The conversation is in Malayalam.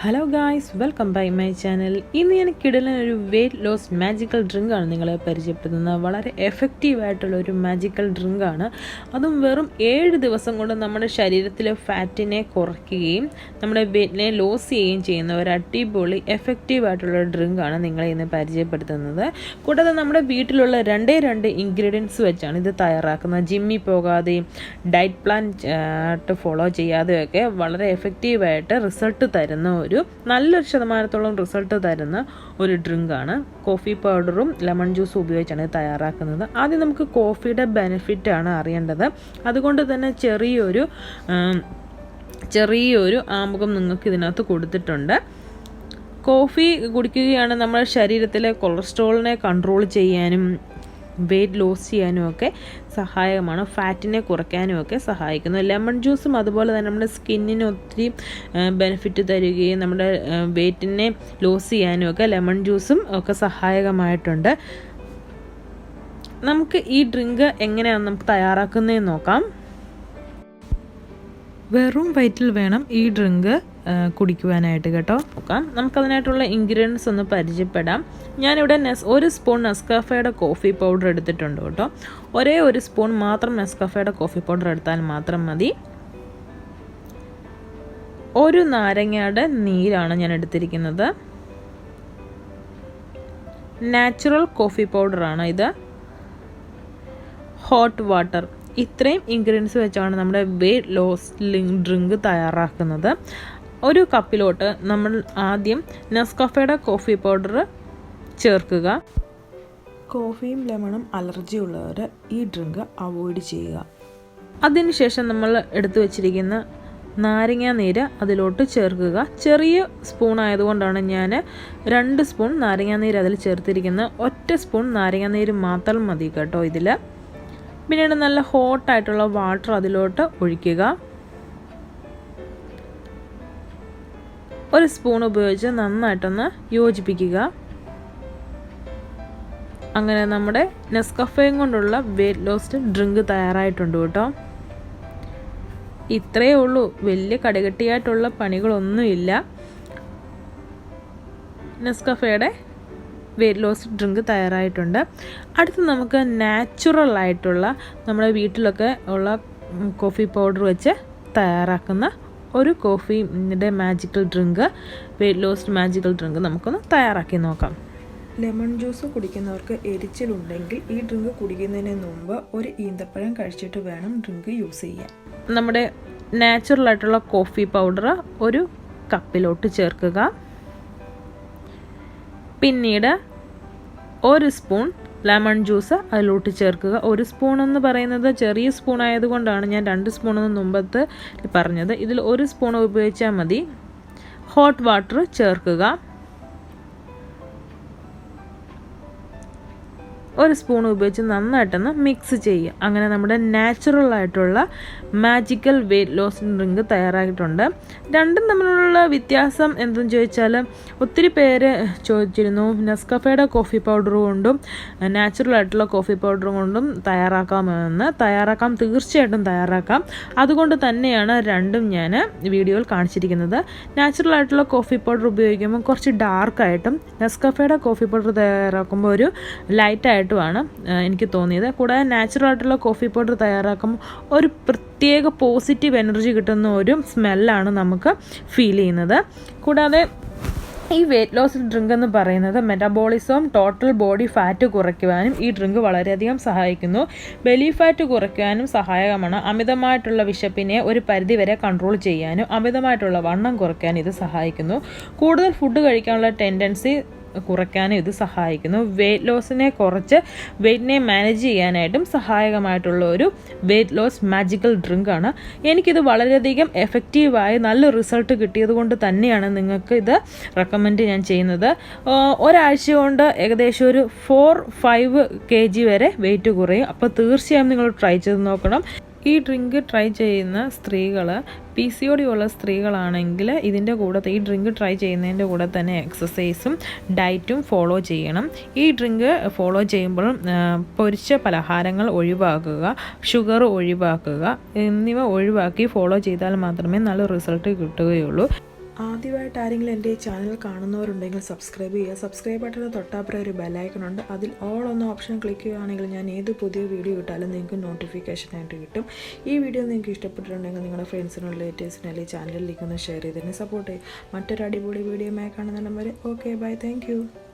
Hello guys welcome by my channel ഇന്ന് ഞാൻ കിടലിന് ഒരു വെയിറ്റ് ലോസ് മാജിക്കൽ ഡ്രിങ്കാണ് നിങ്ങളെ പരിചയപ്പെടുത്തുന്നത്. വളരെ എഫക്റ്റീവ് ആയിട്ടുള്ള ഒരു മാജിക്കൽ ഡ്രിങ്കാണ് അതും വെറും ഏഴ് ദിവസം കൊണ്ട് നമ്മുടെ ശരീരത്തിലെ ഫാറ്റിനെ കുറയ്ക്കുകയും നമ്മുടെ വെയിറ്റിനെ ലോസ് ചെയ്യുകയും ചെയ്യുന്ന ഒരു അടിപൊളി എഫക്റ്റീവ് ആയിട്ടുള്ള ഡ്രിങ്കാണ് നിങ്ങളെ ഇന്ന് പരിചയപ്പെടുത്തുന്നത്. കൂടാതെ നമ്മുടെ വീട്ടിലുള്ള രണ്ടേ രണ്ട് ഇൻഗ്രീഡിയൻസ് വെച്ചാണ് ഇത് തയ്യാറാക്കുന്നത്. ജിമ്മിൽ പോകാതെയും ഡയറ്റ് പ്ലാൻ ഫോളോ ചെയ്യാതെയൊക്കെ വളരെ എഫക്റ്റീവായിട്ട് റിസൾട്ട് തരുന്ന. ഒരു നല്ലൊരു ശതമാനത്തോളം റിസൾട്ട് തരുന്ന ഒരു ഡ്രിങ്കാണ് കോഫി പൗഡറും ലെമൺ ജ്യൂസും ഉപയോഗിച്ചാണ് ഇത് തയ്യാറാക്കുന്നത്. ആദ്യം നമുക്ക് കോഫിയുടെ ബെനിഫിറ്റാണ് അറിയേണ്ടത്. അതുകൊണ്ട് തന്നെ ചെറിയൊരു ചെറിയൊരു ആമുഖം നിങ്ങൾക്ക് ഇതിനകത്ത് കൊടുത്തിട്ടുണ്ട്. കോഫി കുടിക്കുകയാണ് നമ്മുടെ ശരീരത്തിലെ കൊളസ്ട്രോളിനെ കൺട്രോൾ ചെയ്യാനും വെയിറ്റ് ലോസ് ചെയ്യാനും ഒക്കെ സഹായകമാണ് ഫാറ്റിനെ കുറയ്ക്കാനും ഒക്കെ സഹായിക്കുന്നു. ലെമൺ ജ്യൂസും അതുപോലെ തന്നെ നമ്മുടെ സ്കിന്നിന് ഒത്തിരി ബെനിഫിറ്റ് തരികയും നമ്മുടെ വെയിറ്റിനെ ലോസ് ചെയ്യാനും ഒക്കെ ലെമൺ ജ്യൂസും ഒക്കെ സഹായകമായിട്ടുണ്ട്. നമുക്ക് ഈ ഡ്രിങ്ക് എങ്ങനെയാണ് നമുക്ക് തയ്യാറാക്കുന്നതെന്ന് നോക്കാം. വെറും വയറ്റിൽ വേണം ഈ ഡ്രിങ്ക് കുടിക്കുവാനായിട്ട് കേട്ടോ. നോക്കാം നമുക്കതിനായിട്ടുള്ള ഇൻഗ്രീഡിയൻസ് ഒന്ന് പരിചയപ്പെടാം. ഞാനിവിടെ നെസ് ഒരു സ്പൂൺ നെസ്കാഫയുടെ കോഫി പൗഡർ എടുത്തിട്ടുണ്ട് കേട്ടോ. ഒരേ ഒരു സ്പൂൺ മാത്രം നെസ്കാഫയുടെ കോഫി പൗഡർ എടുത്താൽ മാത്രം മതി. ഒരു നാരങ്ങയുടെ നീരാണ് ഞാൻ എടുത്തിരിക്കുന്നത്. നാച്ചുറൽ കോഫി പൗഡറാണ് ഇത്. Hot water. ഇത്രയും ഇൻഗ്രീഡിയൻസ് വെച്ചാണ് നമ്മുടെ വെയിറ്റ് ലോസ് ഡ്രിങ്ക് തയ്യാറാക്കുന്നത്. ഒരു കപ്പിലോട്ട് നമ്മൾ ആദ്യം നെസ്കഫയുടെ കോഫി പൗഡർ ചേർക്കുക. കോഫിയും ലെമണും അലർജി ഉള്ളവർ ഈ ഡ്രിങ്ക് അവോയ്ഡ് ചെയ്യുക. അതിനുശേഷം നമ്മൾ എടുത്തു വച്ചിരിക്കുന്ന നാരങ്ങ നീര് അതിലോട്ട് ചേർക്കുക. ചെറിയ സ്പൂൺ ആയതുകൊണ്ടാണ് ഞാൻ രണ്ട് സ്പൂൺ നാരങ്ങ നീര് അതിൽ ചേർത്തിരിക്കുന്നത്. ഒറ്റ സ്പൂൺ നാരങ്ങ നീര് മാത്രം മതി കേട്ടോ ഇതിൽ പിന്നീട് നല്ല ഹോട്ടായിട്ടുള്ള വാട്ടർ അതിലോട്ട് ഒഴിക്കുക. ഒരു സ്പൂൺ ഉപയോഗിച്ച് നന്നായിട്ടൊന്ന് യോജിപ്പിക്കുക. അങ്ങനെ നമ്മുടെ നെസ്കഫയും കൊണ്ടുള്ള വെയിറ്റ് ലോസ്റ്റ് ഡ്രിങ്ക് തയ്യാറായിട്ടുണ്ട് കേട്ടോ. ഇത്രയേ ഉള്ളൂ. വലിയ കടുകട്ടിയായിട്ടുള്ള പണികളൊന്നുമില്ല. നെസ്കഫയുടെ വെയിറ്റ് ലോസ് ഡ്രിങ്ക് തയ്യാറായിട്ടുണ്ട്. അടുത്ത് നമുക്ക് നാച്ചുറൽ ആയിട്ടുള്ള നമ്മുടെ വീട്ടിലൊക്കെ ഉള്ള കോഫി പൗഡർ വെച്ച് തയ്യാറാക്കുന്ന ഒരു കോഫിന്റെ magical drink weight loss magical drink നമുക്കൊന്ന് തയ്യാറാക്കി നോക്കാം. ലെമൺ ജ്യൂസ് കുടിക്കുന്നവർക്ക് എരിച്ചിലുണ്ടെങ്കിൽ ഈ ഡ്രിങ്ക് കുടിക്കുന്നതിന് മുമ്പ് ഒരു ഈന്തപ്പഴം കഴിച്ചിട്ട് വേണം ഡ്രിങ്ക് യൂസ് ചെയ്യാൻ. നമ്മുടെ നാച്ചുറൽ ആയിട്ടുള്ള കോഫി പൗഡർ ഒരു കപ്പിലോട്ട് ചേർക്കുക. പിന്നീട് ഒരു സ്പൂൺ ലെമൺ ജ്യൂസ് അതിലോട്ട് ചേർക്കുക. ഒരു സ്പൂൺ എന്ന് പറയുന്നത് ചെറിയ സ്പൂൺ ആയതുകൊണ്ടാണ് ഞാൻ രണ്ട് സ്പൂൺ എന്ന് മുമ്പത്ത് പറഞ്ഞത്. ഇതിൽ ഒരു സ്പൂൺ ഉപയോഗിച്ചാൽ മതി. ഹോട്ട് വാട്ടർ ചേർക്കുക. ഒരു സ്പൂൺ ഉപയോഗിച്ച് നന്നായിട്ടൊന്ന് മിക്സ് ചെയ്യുക. അങ്ങനെ നമ്മുടെ നാച്ചുറൽ ആയിട്ടുള്ള മാജിക്കൽ വെയിറ്റ് ലോസ് ഡ്രിങ്ക് തയ്യാറായിട്ടുണ്ട്. രണ്ടും തമ്മിലുള്ള വ്യത്യാസം എന്തെന്ന് ചോദിച്ചാൽ ഒത്തിരി പേര് ചോദിച്ചിരുന്നു. നെസ്കഫയുടെ കോഫി പൗഡർ കൊണ്ടും നാച്ചുറൽ ആയിട്ടുള്ള കോഫി പൗഡർ കൊണ്ടും തയ്യാറാക്കാമെന്ന്. തയ്യാറാക്കാം തീർച്ചയായിട്ടും തയ്യാറാക്കാം. അതുകൊണ്ട് തന്നെയാണ് രണ്ടും ഞാൻ വീഡിയോയിൽ കാണിച്ചിരിക്കുന്നത്. നാച്ചുറൽ ആയിട്ടുള്ള കോഫി പൗഡർ ഉപയോഗിക്കുമ്പോൾ കുറച്ച് ഡാർക്കായിട്ടും നെസ്കഫയുടെ കോഫി പൗഡർ തയ്യാറാക്കുമ്പോൾ ഒരു ലൈറ്റായിട്ടുമാണ് എനിക്ക് തോന്നിയത്. കൂടാതെ നാച്ചുറൽ ആയിട്ടുള്ള കോഫി പൗഡർ തയ്യാറാക്കുമ്പോൾ ഒരു പ്രത്യേക പോസിറ്റീവ് എനർജി കിട്ടുന്ന ഒരു സ്മെല്ലാണ് നമുക്ക് ഫീൽ ചെയ്യുന്നത്. കൂടാതെ ഈ വെയ്റ്റ് ലോസ് ഡ്രിങ്ക് എന്ന് പറയുന്നത് മെറ്റബോളിസം ടോട്ടൽ ബോഡി ഫാറ്റ് കുറയ്ക്കുവാനും ഈ ഡ്രിങ്ക് വളരെയധികം സഹായിക്കുന്നു. ബെലി ഫാറ്റ് കുറയ്ക്കുവാനും സഹായകമാണ്. അമിതമായിട്ടുള്ള വിശപ്പിനെ ഒരു പരിധിവരെ കൺട്രോൾ ചെയ്യാനും അമിതമായിട്ടുള്ള വണ്ണം കുറയ്ക്കാനും ഇത് സഹായിക്കുന്നു. കൂടുതൽ ഫുഡ് കഴിക്കാനുള്ള ടെൻഡൻസി കുറയ്ക്കാനും ഇത് സഹായിക്കുന്നു. വെയിറ്റ് ലോസിനെ കുറച്ച് വെയിറ്റിനെ മാനേജ് ചെയ്യാനായിട്ടും സഹായകമായിട്ടുള്ള ഒരു വെയിറ്റ് ലോസ് മാജിക്കൽ ഡ്രിങ്ക് ആണ്. എനിക്കിത് വളരെയധികം എഫക്റ്റീവായി നല്ല റിസൾട്ട് കിട്ടിയത് കൊണ്ട് തന്നെയാണ് നിങ്ങൾക്ക് ഇത് റെക്കമെൻഡ് ഞാൻ ചെയ്യുന്നത്. ഒരാഴ്ച കൊണ്ട് ഏകദേശം ഒരു ഫോർ ഫൈവ് കെ ജി വരെ വെയിറ്റ് കുറയും. അപ്പോൾ തീർച്ചയായും നിങ്ങൾ ട്രൈ ചെയ്ത് നോക്കണം. ഈ ഡ്രിങ്ക് ട്രൈ ചെയ്യുന്ന സ്ത്രീകൾ പി സി ഒ ഡി ഉള്ള സ്ത്രീകളാണെങ്കിൽ ഇതിന്റെ കൂടെ ഈ ഡ്രിങ്ക് ട്രൈ ചെയ്യുന്നതിന്റെ കൂടെ തന്നെ എക്സസൈസും ഡയറ്റും ഫോളോ ചെയ്യണം. ഈ ഡ്രിങ്ക് ഫോളോ ചെയ്യുമ്പോഴും പൊരിച്ച പലഹാരങ്ങൾ ഒഴിവാക്കുക ഷുഗർ ഒഴിവാക്കുക എന്നിവ ഒഴിവാക്കി ഫോളോ ചെയ്താൽ മാത്രമേ നല്ല റിസൾട്ട് കിട്ടുകയുള്ളൂ. ആദ്യമായിട്ട് ആരെങ്കിലും എന്റെ ഈ ചാനൽ കാണുന്നവരുണ്ടെങ്കിൽ സബ്സ്ക്രൈബ് ചെയ്യുക. സബ്സ്ക്രൈബ് ബട്ടണിൽ തൊട്ടാപ്പുറം ഒരു ബെലൈക്കൺ ഉണ്ട്. അതിൽ ഓൾ എന്ന ഓപ്ഷൻ ക്ലിക്ക് ചെയ്യുകയാണെങ്കിൽ ഞാൻ ഏത് പുതിയ വീഡിയോ ഇട്ടാലും നിങ്ങൾക്ക് നോട്ടിഫിക്കേഷനായിട്ട് കിട്ടും. ഈ വീഡിയോ നിങ്ങൾക്ക് ഇഷ്ടപ്പെട്ടിട്ടുണ്ടെങ്കിൽ നിങ്ങളുടെ ഫ്രണ്ട്സിനും റിലേറ്റീവ്സിനും അല്ലെങ്കിൽ ചാനലിലേക്ക് ഒന്ന് ഷെയർ ചെയ്ത് തന്നെ സപ്പോർട്ട് ചെയ്യും മറ്റൊരു അടിപൊളി വീഡിയോ മേക്കാണെന്നുണ്ടെങ്കിൽ ഓക്കെ ബൈ താങ്ക്